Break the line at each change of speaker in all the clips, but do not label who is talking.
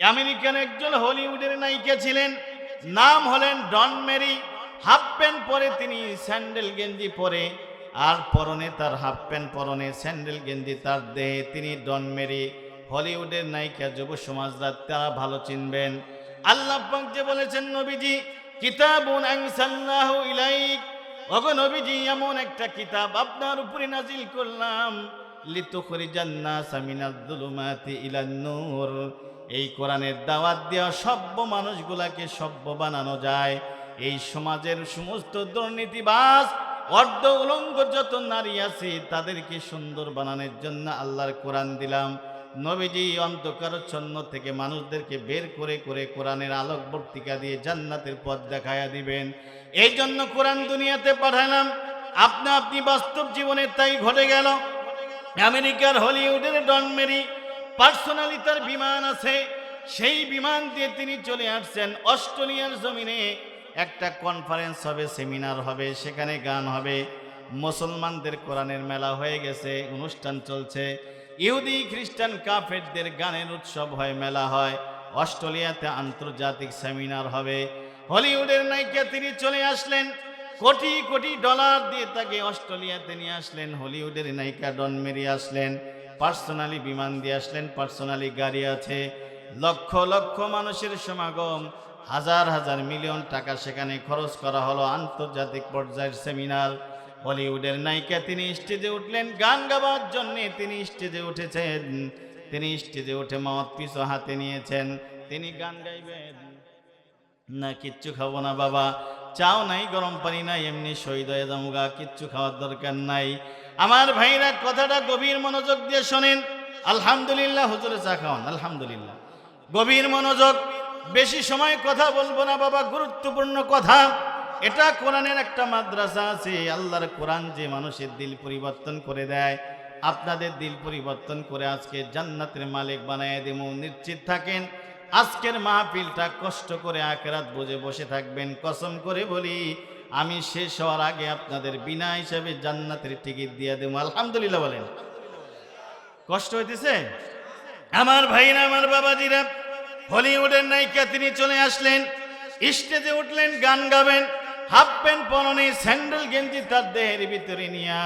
American একজন হলিউডের নায়িকা ছিলেন। নাম হলেন ডন মেরি। হাফ প্যান্ট পরে তিনি স্যান্ডেল গেঞ্জি পরে, আর পরনে তার হাফ প্যান্ট, পরনে স্যান্ডেল গেঞ্জি তার দেহে তিনি ডন মেরি। হলিউডের নায়িকা যুব সমাজরা তারা ভালো চিনবেন। আল্লাহ যে বলেছেন, নবীজি, কিতাবুন ইলাইক। ওগো নবীজি, এমন একটা কিতাব আপনার উপরে নাজিল করলাম। লিতুখরিজান নাস মিনাজ যুলুমাতি ইলান নূর। এই কোরআনের দাওয়াত দেওয়া সভ্য মানুষগুলাকে সভ্য বানানো যায়। এই সমাজের সমস্ত দুর্নীতিবাজ, অর্ধ উলঙ্গ যত নারী আছে, তাদেরকে সুন্দর বানানোর জন্য আল্লাহর কোরআন দিলাম। নবীজি অন্ধকারচ্ছন্ন থেকে মানুষদেরকে বের করে করে কোরআনের আলোকবর্তিকা দিয়ে জান্নাতের পথ দেখায়া দিবেন। এই জন্য কোরআন দুনিয়াতে পাঠালাম। আপনা আপনি বাস্তব জীবনে তাই ঘটে গেল। আমেরিকার হলিউডের ডন মেরি পার্সোনালি তার বিমান আছে। সেই বিমান দিয়ে তিনি চলে আসছেন অস্ট্রেলিয়ার জমিনে। একটা কনফারেন্স হবে সেমিনার হবে, সেখানে গান হবে। মুসলমানদের কোরআনের মেলা হয়ে গেছে, অনুষ্ঠান চলছে। ইহুদি, খ্রিস্টান, কাফেরদের গানের উৎসব হয়, মেলা হয়। অস্ট্রেলিয়াতে আন্তর্জাতিক সেমিনার হবে। হলিউডের নায়িকা তিনি চলে আসলেন। কোটি কোটি ডলার দিয়ে তাকে অস্ট্রেলিয়াতে নিয়ে আসলেন। হলিউডের নায়িকা ডন মেরি আসলেন। পার্সোনালি বিমান দিয়ে আসলেন পার্সোনালি গাড়ি আছে। লক্ষ লক্ষ মানুষের সমাগম, হাজার হাজার মিলিয়ন টাকা সেখানে খরচ করা হলো আন্তর্জাতিক পর্যায়ের সেমিনার। হলিউডের নায়িকা তিনি স্টেজে উঠলেন, গান গাবার জন্যে তিনি স্টেজে উঠেছেন। তিনি স্টেজে উঠে মত পিছু হাতে নিয়েছেন। তিনি গান গাইবেন। না কিচ্ছু খাব না বাবা। চাও নাই, গরম পানি নাই, এমনি শহীদ হয়ে যামুগা কিচ্ছু খাওয়ার দরকার নাই। আমার ভাইরা কথাটা গভীর মনোযোগ দিয়ে শোনেন। আলহামদুলিল্লাহ, হুজুরে চা খাওয়ান, আলহামদুলিল্লাহ। গভীর মনোযোগ, বেশি সময় কথা বলব না বাবা, গুরুত্বপূর্ণ কথা। এটা কোরআনের একটা মাদ্রাসা আছে, আল্লাহর কোরআন যে মানুষের দিল পরিবর্তন করে দেয়, আপনাদের দিল পরিবর্তন করে আজকে জান্নাতের মালিক বানায় দেবো, নিশ্চিত থাকেন। আজকের মাহফিলটা কষ্ট করে আকেরাত বুঝে বসে থাকবেন, কসম করে বলি, আমি শেষ হওয়ার আগে আপনাদের বিনা হিসাবে জান্নাতের টিকিট দিয়ে দেবো। আলহামদুলিল্লাহ বলেন। কষ্ট হইতেছে? আমার ভাইরা, আমার বাবাজিরা, হলিউডের নায়িকা তিনি চলে আসলেন, স্টেজে উঠলেন, গান গাবেন, হাফ প্যান্ট পরনে স্যান্ডেল গেঞ্জি তার দেহের ভিতরে নিয়া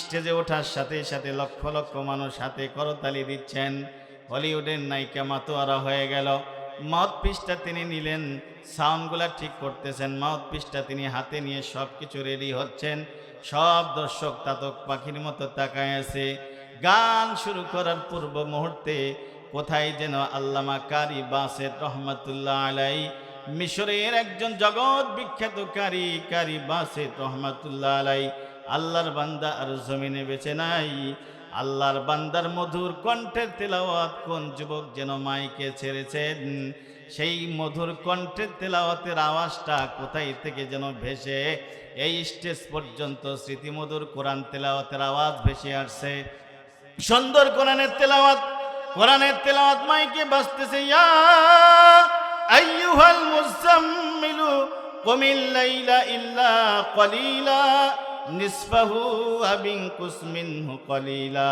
স্টেজে ওঠার সাথে সাথে লক্ষ লক্ষ মানুষ হাতে করতালি দিচ্ছেন। হলিউডের নায়িকা মাতোয়ারা হয়ে গেল। মাউথ পিসটা তিনি নিলেন, সাউন্ডগুলা ঠিক করতেছেন মাউথ পিসটা তিনি হাতে নিয়ে সব কিছু রেডি হচ্ছেন। সব দর্শক তাতক পাখির মতো তাকায় আছে। গান শুরু করার পূর্ব মুহূর্তে কোথায় যেন আল্লামা কারি বাসের রহমতুল্লাহ আলাই, মিশরের একজন জগৎ বিখ্যাত কারি কারি বাসের রহমতুল্লাহ আলাই, আল্লাহর বান্দা আর জমিনে বেছে নাই। আল্লাহর বান্দার মধুর কণ্ঠের তেলাওয়াত কোন যুবক যেন মাইকে ছেড়েছেন? সেই মধুর কণ্ঠের তেলাওয়াতের আওয়াজটা কোথায় থেকে যেন ভেসে? এই স্টেজ পর্যন্ত স্মৃতিমধুর কোরআন তেলাওয়াতের আওয়াজ ভেসে আসছে। সুন্দর কোরআনের তেলাওয়াত কোরআনের তেলাওয়াত মাইকে বাজতেছে, ইয়া আইয়ুহাল ইল্লা কলিলা। নিসফাহু আবিন কুসমিনহু কলিলা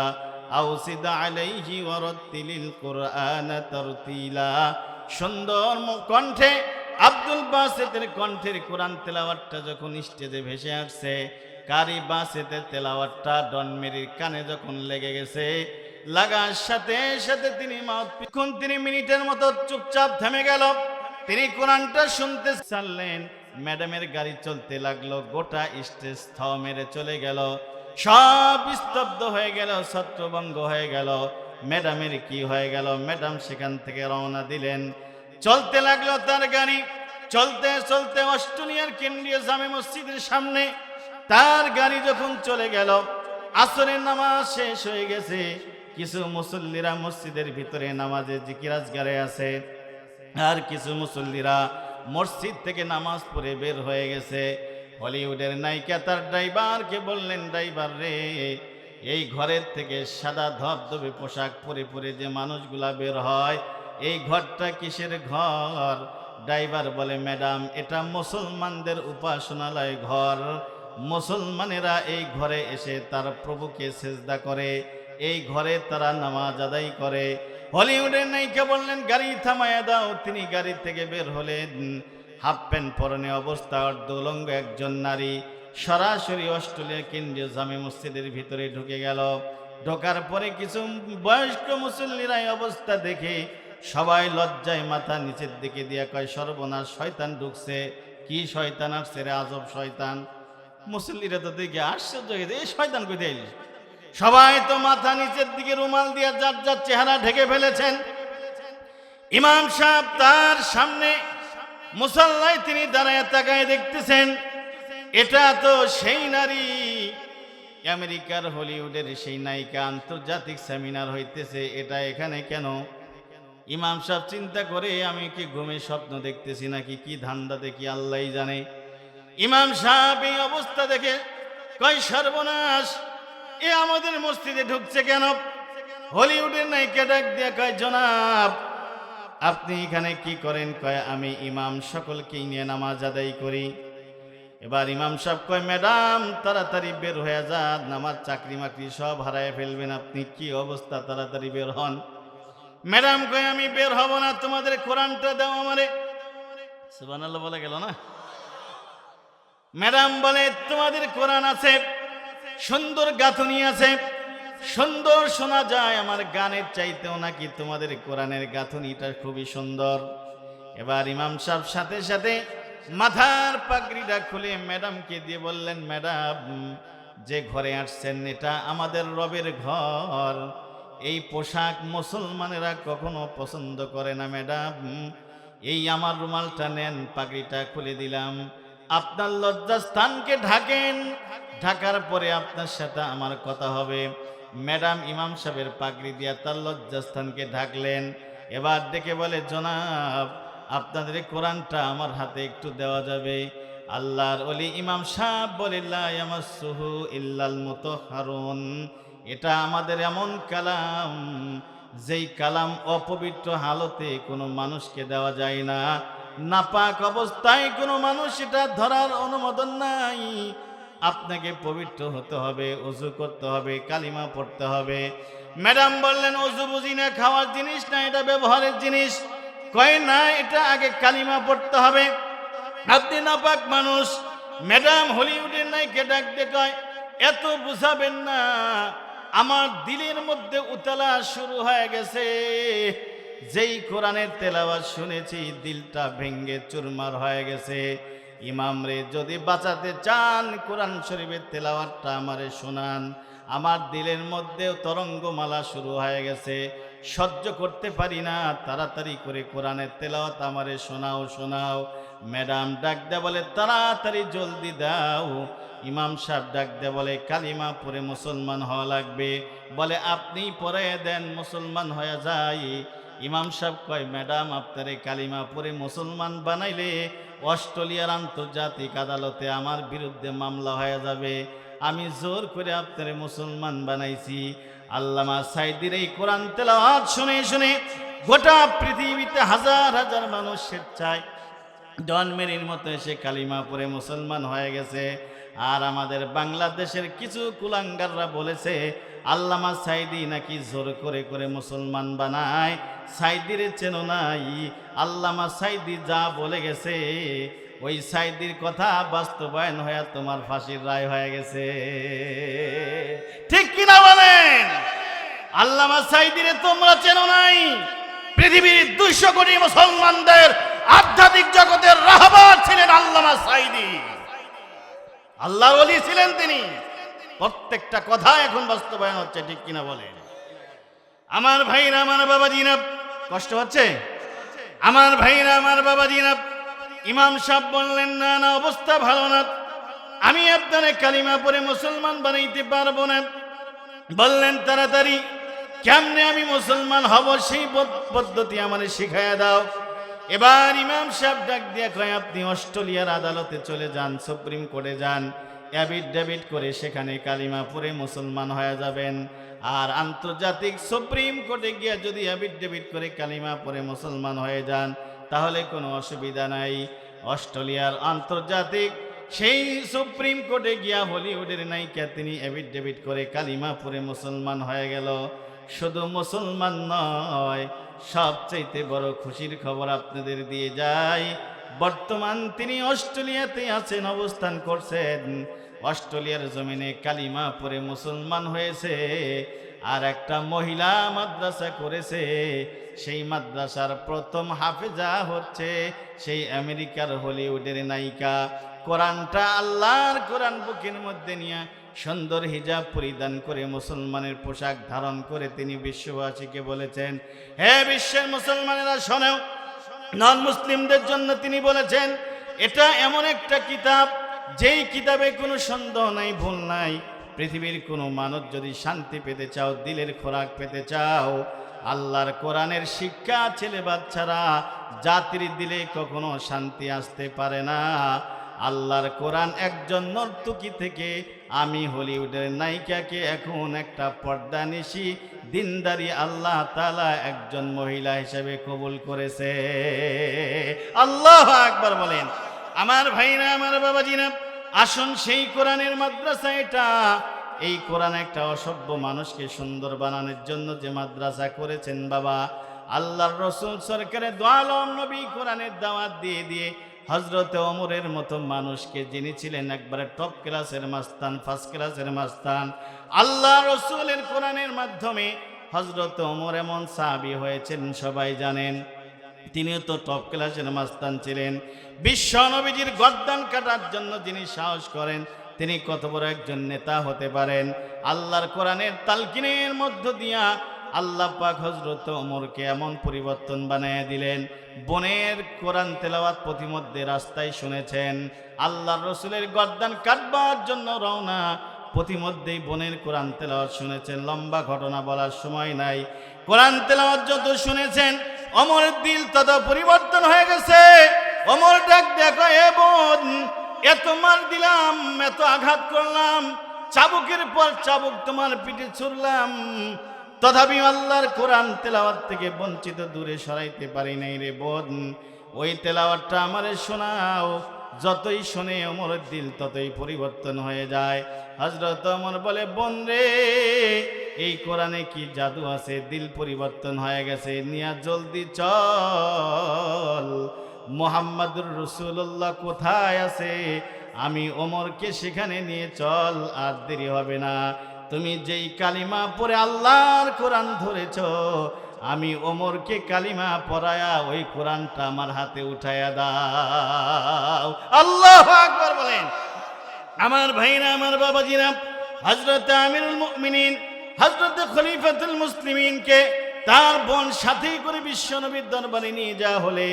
আও সিদ আলাইহি ওয়ারাত্তিলিল কুরআনা তারতিলা। সুন্দর কণ্ঠে আব্দুল বাসেতের কণ্ঠের কোরআন তেলাওয়াতটা যখন স্টেজে ভেসে আসছে, কারি বাসেতের তেলাওয়াতটা ডনমেরির কানে যখন লেগে গেছে, লাগার সাথে সাথে তিনি মাউথ তিনি মিনিটের মতো চুপচাপ থেমে গেল। তিনি কোরআনটা শুনতে চাললেন। ম্যাডামের গাড়ি চলতে লাগল, গোটা স্টেজ থ মেরে চলে গেল। সব স্তব্ধ হয়ে গেল, ছত্রভঙ্গ হয়ে গেল। ম্যাডামের কি হয়ে গেল? ম্যাডাম সেখান থেকে রওনা দিলেন। চলতে লাগল তার গাড়ি। চলতে চলতে অস্ট্রেলিয়ার কেন্দ্রীয় জামে মসজিদের সামনে তার গাড়ি যখন চলে গেল, আসরের নামাজ শেষ হয়ে গেছে। কিছু মুসল্লিরা মসজিদের ভিতরে নামাজে জিকিরাজগারে আছে। আর কিছু মুসল্লিরা মসজিদ থেকে নামাজ পড়ে বের হয়ে গেছে। হলিউডের নায়িকা তার ড্রাইভারকে বললেন, ড্রাইভার রে, এই ঘরের থেকে সাদা ধবধবে পোশাক পরে পরে যে মানুষগুলা বের হয়, এই ঘরটা কিসের ঘর? ড্রাইভার বলে, ম্যাডাম, এটা মুসলমানদের উপাসনালয় ঘর। মুসলমানেরা এই ঘরে এসে তার প্রভুকে সেজদা করে। এই ঘরে তারা নামাজ আদায় করে। হলিউডের নায়িকা বললেন, গাড়ি থামায়া দাও। তিনি গাড়ি থেকে বের হলেন। হাফ প্যান্ট পরনে অবস্থা অর্ধলঙ্গ একজন নারী। সরাসরি অস্ট্রেলিয়া কেন্দ্রীয় জামে মসজিদের ভিতরে ঢুকে গেল। ঢোকার পরে কিছু বয়স্ক মুসল্লিরা এই অবস্থা দেখে সবাই লজ্জায় মাথা নিচের দিকে দিয়া কয়, সর্বনাশ, শয়তান ঢুকছে। কি শয়তান আসছে রে? আজব শয়তান। মুসল্লিরা তো দেখে, আশ্চর্য এই শয়তান কই দিল সবাই তো মাথা নিচের দিকে রুমাল দিয়ে যার যার চেহারা ঢেকে ফেলেছেন। ইমাম সাহেব তার সামনে মুসল্লায় তিনি দাঁড়ায় তাকায় দেখতেছেন, এটা তো সেই নারী। আমেরিকার হলিউডের সেই নায়িকা আন্তর্জাতিক সেমিনার হইতেছে, এটা এখানে কেন? ইমাম সাহেব চিন্তা করে, আমি কি ঘুমে স্বপ্ন দেখতেছি নাকি কি ধান্দা দেখি আল্লাহ জানে। ইমাম সাহেব এই অবস্থা দেখে কয় সর্বনাশ। এ আমাদের মসজিদে ঢুকছে কেন? হলিউডের নায়িকা ডাক দিয়া কয়, জনাব, আপনি এখানে কি করেন? কয়, আমি ইমাম সকলকে নিয়ে নামাজ আদায় করি। এবার ইমাম সাহেব কয়, ম্যাডাম, তাড়াতাড়ি বের হয়ে যান। আমার চাকরি মাকরি সব হারায় ফেলবেন। আপনি কি অবস্থা? তাড়াতাড়ি বের হন। ম্যাডাম কয়, আমি বের হব না। তোমাদের কোরআনটা দাও আমারে। সুবহানাল্লাহ বলে গেল না? ম্যাডাম বলে, তোমাদের কোরআন আছে। সুন্দর গাঁথনি আছে। সুন্দর শোনা যায়, আমার গানের চাইতেও নাকি তোমাদের কোরআনের গাঁথনিটা খুবই সুন্দর। এবার ইমাম সাহেব সাথে সাথে মাথার পাগড়িটা খুলে ম্যাডামকে দিয়ে বললেন, ম্যাডাম, যে ঘরে আসছেন এটা আমাদের রবের ঘর। এই পোশাক মুসলমানেরা কখনো পছন্দ করে না, ম্যাডাম। এই আমার রুমালটা নেন, পাগড়িটা খুলে দিলাম। আপনার লজ্জাস্থানকে ঢাকেন। ঢাকার পরে আপনার সাথে আমার কথা হবে। ম্যাডাম ইমাম সাহেবের পাগড়ি দিয়া তার লজ্জাস্থানকে ঢাকলেন। এবার ডেকে বলে, জনাব, আপনাদের কোরআনটা আমার হাতে একটু দেওয়া যাবে। আল্লাহর অলি ইমাম সাহেব বলিল্লাহ সুহু ইল্লাল মতো হারুন এটা আমাদের এমন কালাম, যেই কালাম অপবিত্র হালতে কোনো মানুষকে দেওয়া যায় না। নাপাক অবস্থায় কোনো মানুষ এটা ধরার অনুমোদন নাই। আপনাকে পবিত্র হতে হবে, অজু করতে হবে, কালিমা পড়তে হবে। ম্যাডাম বললেন, অজু বুঝি না, খাওয়ার জিনিস না, এটা ব্যবহারের জিনিস? কয়, না, এটা আগে কালিমা পড়তে হবে। আপনি নাপাক মানুষ। ম্যাডাম হলিউডের নাইকে ডাক দিয়ে কয়, এত বুঝাবেন না, আমার দিলের মধ্যে উতলা শুরু হয়ে গেছে। যেই কোরআনের তেলাওয়াত শুনেছি, দিলটা ভেঙ্গে চুরমার হয়ে গেছে। ইমাম রে যদি বাঁচাতে চান কোরআন শরীফের তেলাওয়াতটা আমারে শোনান। আমার দিলের মধ্যেও তরঙ্গমালা শুরু হয়ে গেছে। সহ্য করতে পারি না, তাড়াতাড়ি করে কোরআনের তেলাওয়াত আমারে শোনাও শোনাও। ম্যাডাম ডাক দে বলে, তাড়াতাড়ি জলদি দাও। ইমাম সাহেব ডাক দে বলে, কালিমা পরে মুসলমান হওয়া লাগবে। বলে, আপনি পরে দেন, মুসলমান হয়ে যায় ইমাম সাহেব কয়, ম্যাডাম আপনারে কালিমা পরে মুসলমান বানাইলে অস্ট্রেলিয়ার আন্তর্জাতিক আদালতে আমার বিরুদ্ধে মামলা হয়ে যাবে। আমি জোর করে আপনারে মুসলমান বানাইছি। আল্লামা সাইদির এই কোরআন তেলাওয়াত শুনে শুনে গোটা পৃথিবীতে হাজার হাজার মানুষ স্বেচ্ছায় ডন মেরির মতো এসে কালিমা পরে মুসলমান হয়ে গেছে। আর আমাদের বাংলাদেশের কিছু কুলাঙ্গাররা বলেছে আল্লামা সাইদি নাকি জোর করে করে মুসলমান বানায়? সাইদির চেন নাই। আল্লামা সাইদি যা বলে গেছে, ওই সাইদির কথা বাস্তবায়ন হয়ে তোমার ফাঁসির রায় হয়ে গেছে। ঠিক কিনা বলেন? আল্লামা সাইদিরে তোমরা চেনো নাই? পৃথিবীর দুইশো কোটি মুসলমানদের আধ্যাত্মিক জগতের রাহবার ছিলেন আল্লামা সাইদি। আল্লাহ ছিলেন তিনি। প্রত্যেকটা কথা এখন বাস্তবায়ন হচ্ছে, ঠিক কিনা বলেন? আমার ভাইরা, আমার বাবা জিনা কষ্ট হচ্ছে? আমার ভাইরা, আমার বাবা জিনা ইমাম সাহেব বললেন, না না, অবস্থা ভালো না। আমি আপনারে কালিমা পরে মুসলমান বানাইতে পারব না। বললেন, তাড়াতাড়ি, কেমনে আমি মুসলমান হব সেই পদ্ধতি আমার শিখাইয়া দাও। এবার ইমাম সাহেব ডাক দিয়া কয়, আপনি অস্ট্রেলিয়ার আদালতে চলে যান, সুপ্রিম কোর্টে যান। অ্যাবিড ডেবিট করে সেখানে কালিমা পরে মুসলমান হয়ে যাবেন। আর আন্তর্জাতিক সুপ্রিম কোর্টে গিয়ে যদি অ্যাবিড ডেবিট করে কালিমা পরে মুসলমান হয়ে যান, তাহলে কোনো অসুবিধা নাই। অস্ট্রেলিয়ার আন্তর্জাতিক সেই সুপ্রিম কোর্টে গিয়া হলিউডের নায়িকা তিনি অ্যাবিড ডেবিট করে কালিমা পরে মুসলমান হয়ে গেল। শুধু মুসলমান নয়, সবচাইতে বড় খুশির খবর আপনাদের দিয়ে যাই। বর্তমান তিনি অস্ট্রেলিয়াতে আছেন, অবস্থান করছেন। অস্ট্রেলিয়ার জমিনে কালিমা পরে মুসলমান হয়েছে, আর একটা মহিলা মাদ্রাসা করেছে। সেই মাদ্রাসার প্রথম হাফেজা হচ্ছে সেই আমেরিকার হলিউডের নায়িকা। কোরআনটা আল্লাহর কোরআন বুকের মধ্যে নিয়ে সুন্দর হিজাব পরিধান করে মুসলমানের পোশাক ধারণ করে তিনি বিশ্ববাসীকে বলেছেন, হে বিশ্বের মুসলমানেরা, শোনেও নন মুসলিমদের জন্য তিনি বলেছেন, এটা এমন একটা কিতাব, যেই কিতাবে কোনো সন্দেহ নাই, ভুল নাই। পৃথিবীর কোনো মানুষ যদি শান্তি পেতে চাও, দিলের খোরাক পেতে চাও, আল্লাহর কোরআনের শিক্ষা ছেলে বাচ্চারা জাতির দিলে কখনো শান্তি আসতে পারে না। আল্লাহর কোরআন একজন নর্তকী থেকে আমি হলিউডের নায়িকাকে এখন একটা পর্দা নিশি দিনদারি আল্লাহ তালা একজন মহিলা হিসেবে কবুল করেছে। আল্লাহ আকবার বলেন, আমার ভাইরা, আমার বাবা বাবাজিরা, আসুন সেই কোরআনের মাদ্রাসা এটা। এই কোরআন একটা অসভ্য মানুষকে সুন্দর বানানোর জন্য যে মাদ্রাসা করেছেন বাবা, আল্লাহর রসুল সরকারের দোয়ালম নবী কোরআনের দাওয়াত দিয়ে দিয়ে হজরত ওমরের মতো মানুষকে যিনি ছিলেন একবারে টপ ক্লাসের মাস্তান ফার্স্ট ক্লাসের মাস্তান, আল্লাহ রসুলের কোরআনের মাধ্যমে হজরত ওমর এমন সাহাবি হয়েছেন, সবাই জানেন। তিনিও তো টপ ক্লাসের মাস্তান ছিলেন। বিশ্ব নবীজির গদ্দান কাটার জন্য যিনি সাহস করেন, তিনি কত বড় একজন নেতা হতে পারেন। আল্লাহর কোরআনের তালকিনের মধ্য দিয়া আল্লাহ পাক হজরত ওমরকে এমন পরিবর্তন বানিয়ে দিলেন, বনের কোরআন তেলাওয়াত প্রতিমধ্যে রাস্তায় শুনেছেন, আল্লাহর রসুলের গদ্দান কাটবার জন্য রওনা প্রতিমধ্যেই বনের কোরআন তেলাওয়াত শুনেছেন, লম্বা ঘটনা বলার সময় নাই। কোরআন তেলাওয়াত যত শুনেছেন অমরের দিল তত পরিবর্তন হয়ে গেছে। অমর ডাক দেখো এ বোন, এত মার দিলাম, এত আঘাত করলাম, চাবুকের পর চাবুক তোমার পিঠে ছুড়লাম তথাপি আল্লাহর কোরআন তেলাওয়াত থেকে বঞ্চিত দূরে সরাইতে পারি নাই রে বোন। ওই তেলাওয়াতটা আমারে শোনাও, যতই শোনে অমরের দিল ততই পরিবর্তন হয়ে যায়। হজরত অমর বলে, বোন রে, এই কোরআনে কি জাদু আছে? দিল পরিবর্তন হয়ে গেছে, নিয়া জলদি চল। মোহাম্মদুর রসুল্লাহ কোথায় আছে? আমি ওমরকে সেখানে নিয়ে চল, আর দেরি হবে না। তুমি যেই কালিমা পরে আল্লাহর কোরআন ধরেছ, আমি ওমরকে কালিমা পড়ায়া ওই কোরআনটা আমার হাতে উঠাইয়া দাও। আল্লাহ আকবার বলেন। আমার ভাইরা, আমার বাবাজিরা হজরত আমিরুল মুমিনিন হজরত খলিফাতুল মুসলিমিনকে তার বোন সাথেই করে বিশ্বনবীর দরবারে নিয়ে যাওয়া হলে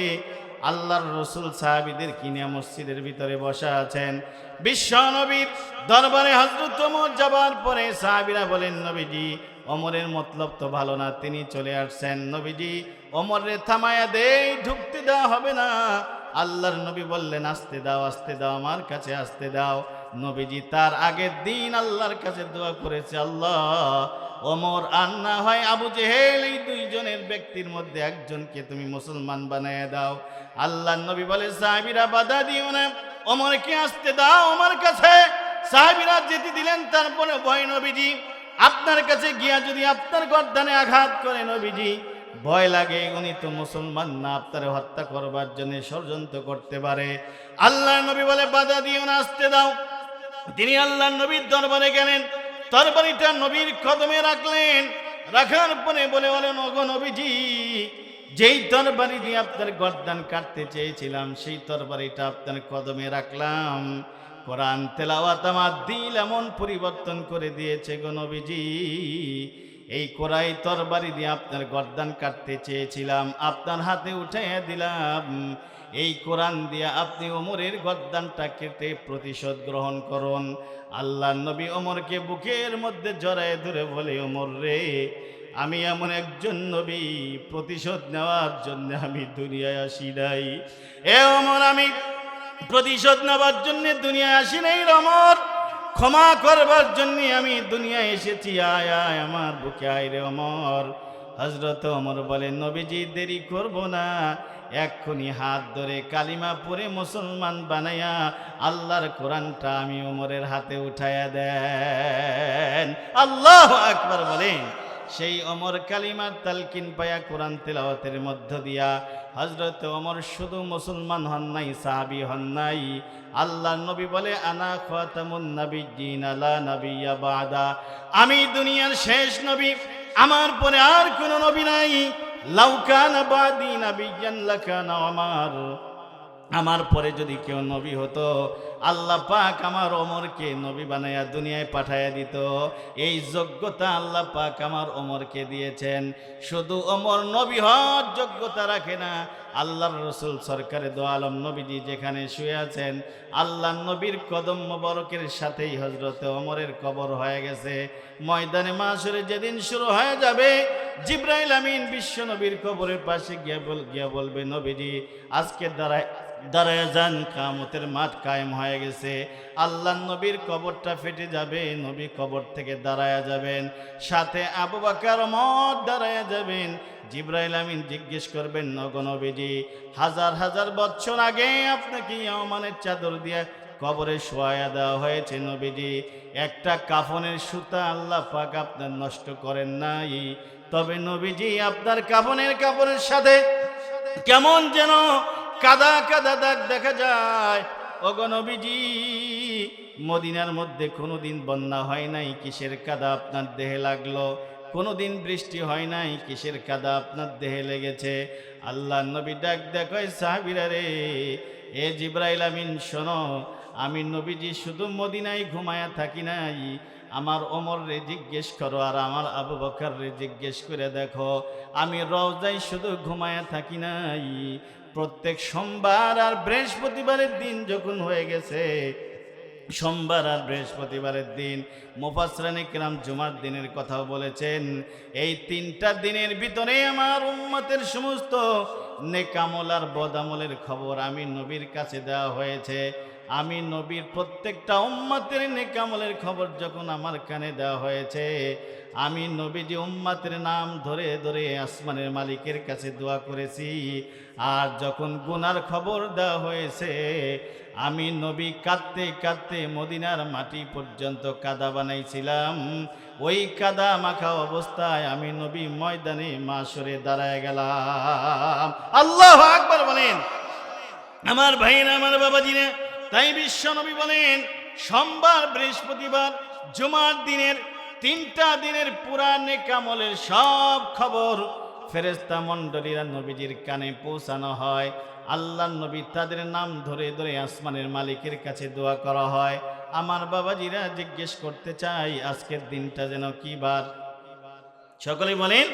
আল্লাহর রসুল সাহাবিদের কিনে মসজিদের ভিতরে বসা আছেন। বিশ্ব বিশ্বনবীর দরবারে হজরত যাবার পরে সাহাবিরা বলেন, নবীজি অমরের মতলব তো ভালো না, তিনি চলে আসছেন। নবীজি অমরের থামায়া দেই ঢুকতে দেওয়া হবে না। আল্লাহর নবী বললেন, আসতে দাও আসতে দাও, আমার কাছে আসতে দাও। নবীজি তার আগের দিন আল্লাহর কাছে দোয়া করেছে, আল্লাহ ওমর আর না হয় আবু জেহেল, এই দুইজনের ব্যক্তির মধ্যে একজনকে তুমি মুসলমান বানিয়ে দাও। আল্লাহ নবী বলে, সাহাবিরা বাধা দিও না। ওমরকে আসতে দাও আমার কাছে। সাহাবিরা যেতে দিলেন, তারপরে ভয় নবীজি, আপনার কাছে গিয়া যদি আপনার গর্দানে আঘাত করে নবীজি, ভয় লাগে, উনি তো মুসলমান না, আপনার হত্যা করবার জন্য ষড়যন্ত্র করতে পারে। আল্লাহ নবী বলে, বাধা দিও না, আসতে দাও। তিনি আল্লাহ নবীর দরবারে গেলেন। তরবারিটা নবীর কদমে রাখলেন। রাখার পরে বলে বলেন, ওগো নবীজি, যেই তরবারি দিয়ে আপনার গর্দান কাটতে চেয়েছিলাম, সেই তরবারিটা আপনার কদমে রাখলাম। কোরআন তেলাওয়াত আমার দিল এমন পরিবর্তন করে দিয়েছে গো নবীজি। এই কোরাই তরবারি দিয়ে আপনার গর্দান কাটতে চেয়েছিলাম, আপনার হাতে উঠাইয়া দিলাম। এই কোরআন দিয়ে আপনি ওমরের গর্দানটা কেটে প্রতিশোধ গ্রহণ করুন। আল্লাহ নবী ওমরকে বুকের মধ্যে জড়ায় ধরে বলে, ওমর রে, আমি এমন একজন নবী, প্রতিশোধ নেওয়ার জন্য আমি দুনিয়ায় আসি নাই। এ অমর আমি প্রতিশোধ নেওয়ার জন্য দুনিয়ায় আসি নাই রমর ক্ষমা করবার জন্য আমি দুনিয়ায় এসেছি, আয় আয়, আমার বুকে আয় রে অমর হজরত অমর বলে, নবীজি, দেরি করব না। এক্ষুনি হাত ধরে কালিমা পরে মুসলমান বানাইয়া আল্লাহর কোরআনটা আমি ওমরের হাতে উঠাইয়া দেন। আল্লাহ আকবার বলেন। সেই অমর কালিমার তালকিন পায়া কোরআন তেলাওয়াতের মধ্য দিয়া হজরত অমর শুধু মুসলমান হন নাই, সাহাবি হন নাই। আল্লাহ নবী বলে, আনা খাতামুন আলা নাবিয়্যা বাদা। আমি দুনিয়ার শেষ নবী, আমার পরে আর কোন নবী নাই। লাউকানা বাদি নাবিয়ান লাকানা আমার আমার পরে যদি কেউ নবী হতো, আল্লাহ পাক আমার অমরকে নবী বানাইয়া দুনিয়ায় পাঠাইয়া দিত। এই যোগ্যতা আল্লাহ পাক আমার অমরকে দিয়েছেন। শুধু অমর নবী হওয়ার যোগ্যতা রাখে না, আল্লাহর রসুল সরকারে দো আলম নবীজি যেখানে শুয়ে আছেন, আল্লাহ নবীর কদম মোবারকের সাথেই হজরত অমরের কবর হয়ে গেছে। ময়দানে মাসরে যেদিন শুরু হয়ে যাবে, জিব্রাইল আমিন বিশ্ব নবীর কবরের পাশে গিয়া বল, গিয়া বলবে, নবীজি আজকে দ্বারায় দাঁড়ায় যান কামতের মাঠ কায়েম হয়ে গেছে। আল্লাহ নবীর কবরটা ফেটে যাবে, নবী কবর থেকে দাঁড়ায়া যাবেন। সাথে আবু বাকার মত দাঁড়ায়া যাবেন। জিব্রাইল আমিন জিজ্ঞেস করবেন নগনবীজি হাজার হাজার বছর আগে আপনাকে ইয়ামানের চাদর দিয়ে কবরে শোয়া দেওয়া হয়েছে নবীজি। একটা কাফনের সুতা আল্লাহ পাক আপনার নষ্ট করেন নাই। তবে নবীজি, আপনার কাফনের কাপড়ের সাথে কেমন যেন কাদা কাদা দাগ দেখা যায়। অগনবীজি মদিনার মধ্যে কোনোদিন বন্যা হয় নাই, কিসের কাদা আপনার দেহে লাগল? কোনোদিন বৃষ্টি হয় নাই, কিসের কাদা আপনার দেহে লেগেছে? আল্লাহ নবী ডাক দেখয় সাহাবিরা রে, এ জিব্রাইল আমিন, শোনো, আমি নবীজি শুধু মদিনায় ঘুমায়া থাকি নাই। আমার ওমর রে জিজ্ঞেস করো আর আমার আবু বকর রে জিজ্ঞেস করে দেখো। আমি রওজায় শুধু ঘুমায়া থাকি নাই। প্রত্যেক সোমবার আর বৃহস্পতিবারের দিন যখন হয়ে গেছে, সোমবার আর বৃহস্পতিবারের দিন মুফাসরানি কিরাম জুমার দিনের কথাও বলেছেন, এই তিনটা দিনের ভিতরে আমার উম্মতের সমস্ত নেকামল আর বদামলের খবর আমি নবীর কাছে দেওয়া হয়েছে। আমি নবীর প্রত্যেকটা উম্মতের নেকামলের খবর যখন আমার কানে দেওয়া হয়েছে, আমি নবীজি উম্মাতের নাম ধরে ধরে আসমানের মালিকের কাছে দোয়া করেছি। আর যখন গুনার খবর দেওয়া হয়েছে, আমি নবী কাঁদতে কাঁদতে মদিনার মাটি পর্যন্ত কাদা বানাইছিলাম। ওই কাদা মাখা অবস্থায় আমি নবী ময়দানে মাসরে দাঁড়ায় গেলাম। আল্লাহ আকবার বলেন। আমার ভাইয়েরা, আমার বাবাজিরা তাই বিশ্ব নবী বলেন, সোমবার, বৃহস্পতিবার, জুমার দিনের, তিনটা দিনের পুরানে কামলের সব খবর ফেরেস্তা মণ্ডলীরা নবীজির কানে পৌঁছানো হয়। আল্লাহ নবী তাদের নাম ধরে ধরে আসমানের মালিকের কাছে দোয়া করা হয়। আমার বাবাজিরা জিজ্ঞেস করতে চাই আজকের দিনটা যেন কি বার? সকলে বলেন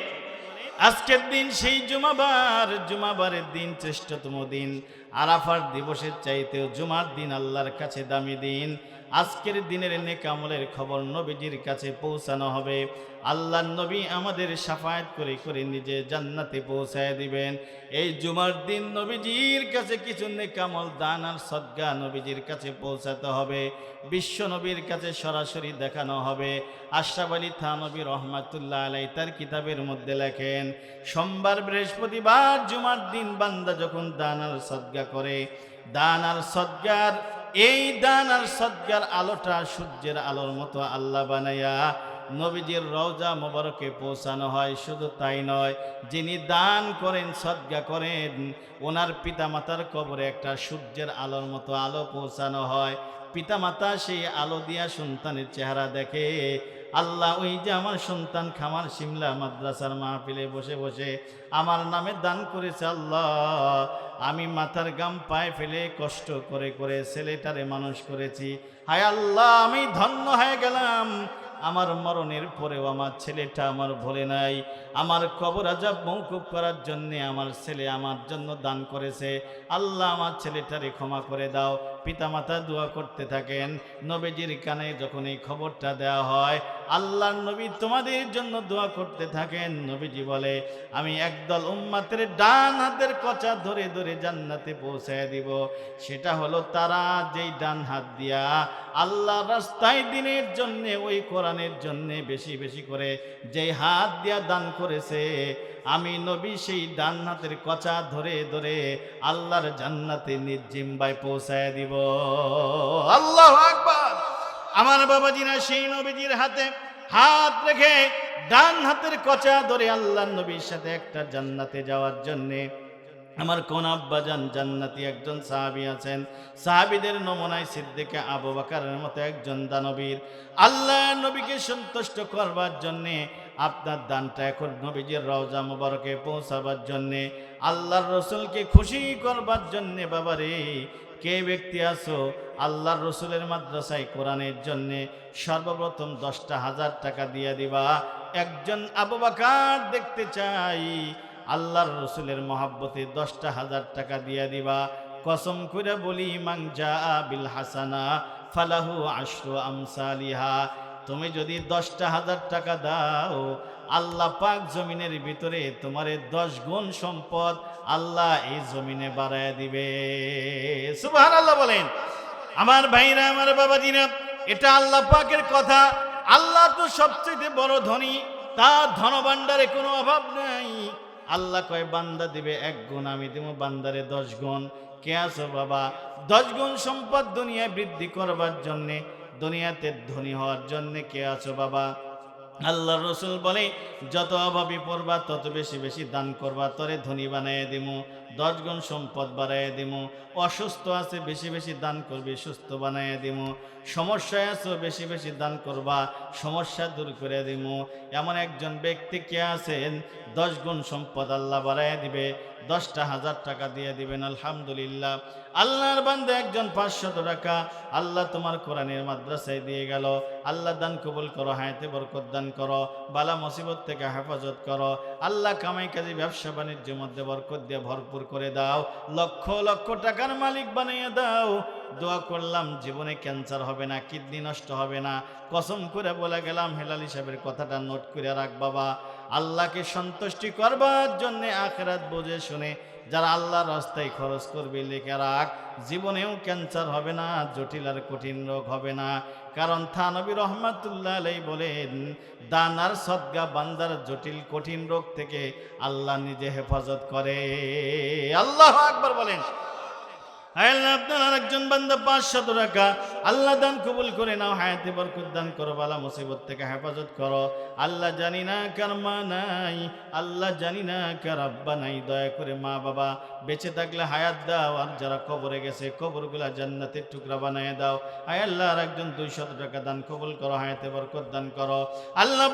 আজকের দিন সেই জুমাবার, জুমাবারের দিন শ্রেষ্ঠতম দিন। আরাফার দিবসের চাইতেও জুমার দিন আল্লাহর কাছে দামি দিন। আজকের দিনের নেকামলের খবর নবীজির কাছে পৌঁছানো হবে। আল্লাহ নবী আমাদের সাফায়াত করে করে নিজে জান্নাতে পৌঁছায় দিবেন। এই জুমার দিন নবীজির কাছে কিছু নেকামল দান আর সদ্গা নবীজির কাছে পৌঁছাতে হবে। বিশ্ব নবীর কাছে সরাসরি দেখানো হবে। আশরাফ আলী থানবী রহমাতুল্লাহ আলাই তার কিতাবের মধ্যে লেখেন, সোমবার বৃহস্পতিবার জুমার দিন বান্দা যখন দান আর সদ্গা করে, দান আর সদ্গার এই দান আর সদ্গার আলোটা সূর্যের আলোর মতো আল্লাহ বানাইয়া নবীজির রওজা মোবারকে পৌঁছানো হয়। শুধু তাই নয়, যিনি দান করেন, সদ্গা করেন, ওনার পিতামাতার কবরে একটা সূর্যের আলোর মতো আলো পৌঁছানো হয়। পিতামাতা সেই আলো দিয়া সন্তানের চেহারা দেখে, আল্লাহ ওই যে আমার সন্তান খামার শিমলা মাদ্রাসার মাহফিলে বসে বসে আমার নামে দান করেছে আল্লাহ। আমি মাথার গাম পায়ে ফেলে কষ্ট করে করে ছেলেটারে মানুষ করেছি। হায় আল্লাহ, আমি ধন্য হয়ে গেলাম। আমার মরণের পরেও আমার ছেলেটা আমার ভোলে নাই। আমার কবর আজাব মৌকুব করার জন্যে আমার ছেলে আমার জন্য দান করেছে। আল্লাহ আমার ছেলেটারে ক্ষমা করে দাও। পিতামাতা দোয়া করতে থাকেন। নবীজির কানে যখন এই খবরটা দেওয়া হয়, আল্লাহর নবী তোমাদের জন্য দোয়া করতে থাকেন। নবীজি বলে, আমি একদল উম্মাতের ডান হাতের কচা ধরে ধরে জান্নাতে পৌঁছায় দিব। সেটা হলো তারা যেই ডান হাত দিয়া আল্লাহ রাস্তায় দিনের জন্য, ওই কোরআনের জন্য বেশি বেশি করে যেই হাত দিয়া দান করেছে আমি নবী সেই ডান হাতের কচা ধরে ধরে আল্লাহর জান্নাতে নির্জিম্বায় পৌঁছায় দিব। আল্লাহ আকবার। আমার বাবাজিরা সেই নবীজির হাতে হাত রেখে ডান হাতের কচা ধরে আল্লাহ নবীর সাথে একটা জান্নাতে যাওয়ার জন্যে আমার কোন আব্বাজান জান্নাতি একজন সাহাবী আছেন। সাহাবীদের নমুনায় সিদ্দিকে আবু বাকারের মতো একজন দানবীর। আল্লাহ নবীকে সন্তুষ্ট করবার জন্যে আপনার দানটা এখন নবীজির রওজা মুবারকে পৌঁছাবার জন্যে, আল্লাহর রসুলকে খুশি করবার জন্যে বাবারে, কে ব্যক্তি আছো আল্লাহর রসুলের মাদ্রাসায় কোরআনের জন্যে সর্বপ্রথম দশটা হাজার টাকা দিয়ে দিবা। একজন আবু বাকার দেখতে চাই, আল্লাহর রসুলের মহাব্বতে দশটা হাজার টাকা দিয়ে দিবা। কসম করে বলি মাংজা বিল হাসানা, ফালাহু আশরু আমসালিহা। তুমি যদি দশটা হাজার টাকা দাও, আল্লাহ পাক জমিনের ভিতরে তোমারে দশ গুণ সম্পদ আল্লাহ এই জমিনে বাড়ায় দিবে। সুবাহ আল্লাহ বলেন। আমার ভাইরা, আমার বাবা বাবাজিরা এটা আল্লাহ পাকের কথা। আল্লাহ তো সবচেয়ে বড় ধনী, তার ধনভাণ্ডারে কোনো অভাব নাই। আল্লাহ কয়, বান্দা দিবে এক গুণ, আমি দেবো বান্দারে দশ গুণ। কে আছো বাবা? দশ গুণ সম্পদ দুনিয়ায় বৃদ্ধি করবার জন্যে দুনিয়াতে ধনী হওয়ার জন্য কে আছো বাবা? আল্লাহ রসুল বলে, যত অভাবী পড়বা, তত বেশি বেশি দান করবা, তরে ধনী বানায় দিমু, দশ গুণ সম্পদ বাড়াইয়া দিমু, অসুস্থ আছে বেশি বেশি দান করবি, সুস্থ বানাইয়া দিমু, সমস্যায় আছো বেশি বেশি দান করবা, সমস্যা দূর করে দিমু, এমন একজন ব্যক্তি কে আছেন, দশ গুণ সম্পদ আল্লাহ বাড়াইয়া দিবে দশটা হাজার টাকা দিয়ে দিবেন, আলহামদুলিল্লাহ। আল্লাহর বান্দা একজন পাঁচশত টাকা, আল্লাহ তোমার কোরআনের মাদ্রাসায় দিয়ে গেল। আল্লাহ দান কবুল করো, হায়াতে বরকত দান করো, বালা মুসিবত থেকে হেফাজত করো। আল্লাহ কামাই কাজে, ব্যবসা বাণিজ্যের মধ্যে বরকত দিয়ে ভরপুর করে দাও। লক্ষ লক্ষ টাকার মালিক বানিয়ে দাও। দোয়া করলাম, জীবনে ক্যান্সার হবে না, কিডনি নষ্ট হবে না। কসম করে বলে গেলাম, হেলাল হিসাবের কথাটা নোট করে রাখ বাবা। আল্লাহকে সন্তুষ্টি করবার জন্যে আখেরাত বুঝে শুনে যারা আল্লাহর রাস্তায় খরচ করবে, লেখা রাখ, জীবনেও ক্যান্সার হবে না, জটিল আর কঠিন রোগ হবে না। কারণ থানবী রহমাতুল্লাহ আলাই বলেন, দান আর সদ্গা বান্দার জটিল কঠিন রোগ থেকে আল্লাহ নিজে হেফাজত করে। আল্লাহ আকবার বলেন। আল্লাহ আপনার আরেকজন পাঁচশত টাকা, আল্লাহ দান কবুল করে নাও, হায়াতে বরকত দান করো, বালা মুসিবত থেকে হেফাজত করো। আল্লাহ জানি না কার মা নাই, আল্লাহ জানি না কার আব্বা নাই, দয়া করে মা বাবা বেঁচে থাকলে হায়াত দাও, আর যারা কবরে গেছে, কবরগুলা জান্নাতের টুকরা বানিয়ে দাও। আয় আল্লাহ আর একজন দুইশত টাকা দান কবুল করো, হায়াতে বরকত দান করো। আল্লাহ